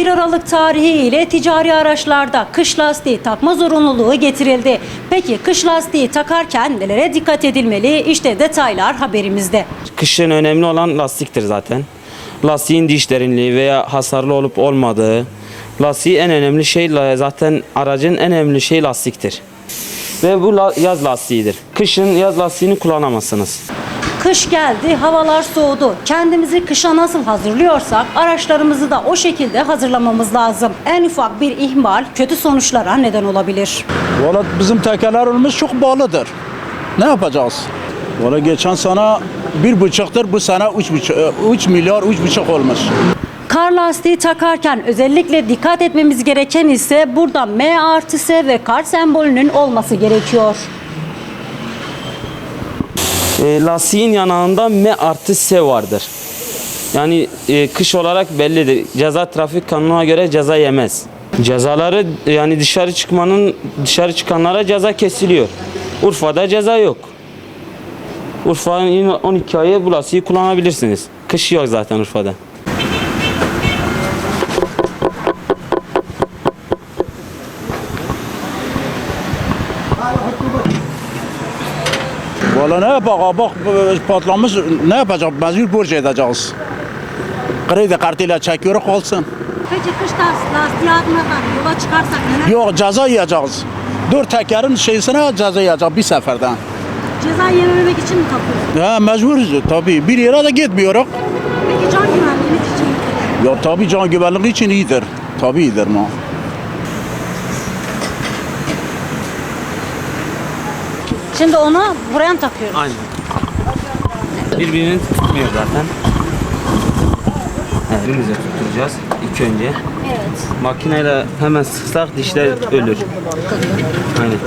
1 Aralık tarihi ile ticari araçlarda kış lastiği takma zorunluluğu getirildi. Peki kış lastiği takarken nelere dikkat edilmeli? İşte detaylar haberimizde. Kışın önemli olan lastiktir zaten. Lastiğin diş derinliği veya hasarlı olup olmadığı. Lastiği en önemli şey zaten aracın en önemli şey lastiktir. Ve bu yaz lastiğidir. Kışın yaz lastiğini kullanamazsınız. Kış geldi, havalar soğudu. Kendimizi kışa nasıl hazırlıyorsak araçlarımızı da o şekilde hazırlamamız lazım. En ufak bir ihmal kötü sonuçlara neden olabilir. Valla bizim tekerlerimiz çok bağlıdır. Ne yapacağız? Valla geçen sene bir buçuktur, bu sene üç, buçuk, e, üç milyar, üç buçuk olmuş. Kar lastiği takarken özellikle dikkat etmemiz gereken ise burada M artı S ve kar sembolünün olması gerekiyor. E, lastiğin yanağında M artı S vardır. Yani e, kış olarak bellidir. Ceza trafik kanununa göre ceza yemez. Cezaları yani dışarı çıkmanın dışarı çıkanlara ceza kesiliyor. Urfa'da ceza yok. Urfa'nın 12 ayı bu lastiği kullanabilirsiniz. Kış yok zaten Urfa'da. Valla ne yapalım? Bak patlamış, ne yapacağız? Mecbur borç edeceğiz. Kredi kartıyla çekiyor kalsın. Peki kışta lastiği atmadan yola çıkarsak neler? Yok ceza yiyeceğiz. Dört tekerin şeysine ceza yiyeceğiz bir seferden. Ceza yememek için mi takıyorsunuz? Ha mecburuz tabii. Bir yere de gitmiyoruz. Peki can güvenliğiniz için Ya tabii can güvenliği için iyidir. Tabii iyidir ma. Şimdi onu buraya mı takıyoruz? Aynen. Birbirini tutmuyor zaten. Evet, birimize tutturacağız ilk önce. Evet. Makineyle hemen sıksak dişler ölür. Aynen.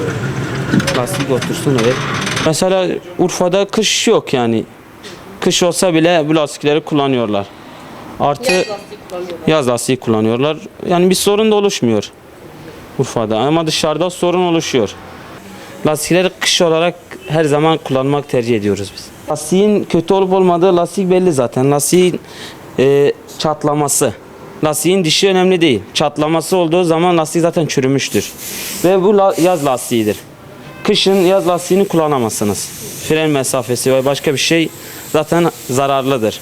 Lastik otursun evet. Mesela Urfa'da kış yok yani. Kış olsa bile bu lastikleri kullanıyorlar. Artı yaz lastiği kullanıyorlar. Yani bir sorun da oluşmuyor Urfa'da ama dışarıda sorun oluşuyor. Lastikleri kış olarak her zaman kullanmak tercih ediyoruz biz. Lastiğin kötü olup olmadığı lastik belli zaten. Lastiğin e, çatlaması. Lastiğin dişi önemli değil. Çatlaması olduğu zaman lastik zaten çürümüştür. Ve bu la- yaz lastiğidir. Kışın yaz lastiğini kullanamazsınız. Fren mesafesi ve başka bir şey zaten zararlıdır.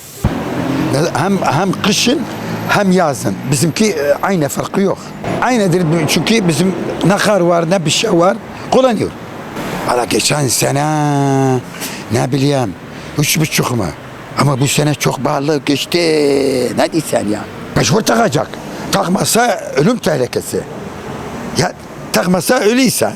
hem hem kışın hem yazın. Bizimki e, aynı farkı yok. Aynıdır çünkü bizim ne kar var ne bir şey var kullanıyor. Valla geçen sene ne bileyim üç buçuk mu? Ama bu sene çok pahalı geçti. Ne diysen ya? Mecbur takacak. Takmazsa ölüm tehlikesi. Ya takmazsa ölüysen.